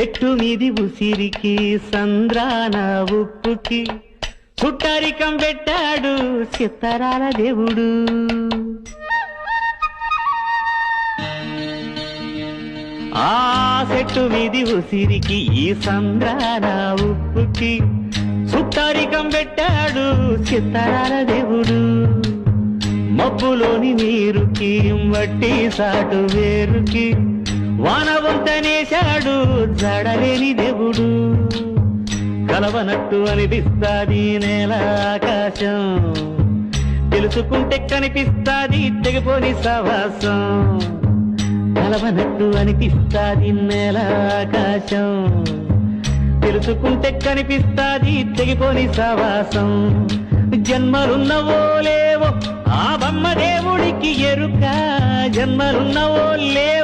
చెట్టు మీది ఉసిరికి సంద్రాన ఉప్పుకి. చుట్టరికం పెట్టాడు చిత్తరాల దేవుడు. ఆ చెట్టు మీది ఉసిరికి ఈ సంద్రాన ఉప్పుకి. చుట్టరికం పెట్టాడు చిత్తరాల దేవుడు. మబ్బులోని నీరుకి వట్టి సాటు వేరుకి. వానవంతనేశాడు జడలేని దేవుడు. కలవనట్టు అనిపిస్తాది నేల ఆకాశం. తెలుసుకుంటే కనిపిస్తాది తెగిపోని సవాసం కలవనట్టు అనిపిస్తాది నేల ఆకాశం. తెలుసుకుంటే కనిపిస్తాది తెగిపోని సవాసం జన్మలున్నవో లేవో ఆ బమ్మ దేవుడికి ఎరుక. జన్మలున్నవో లేవో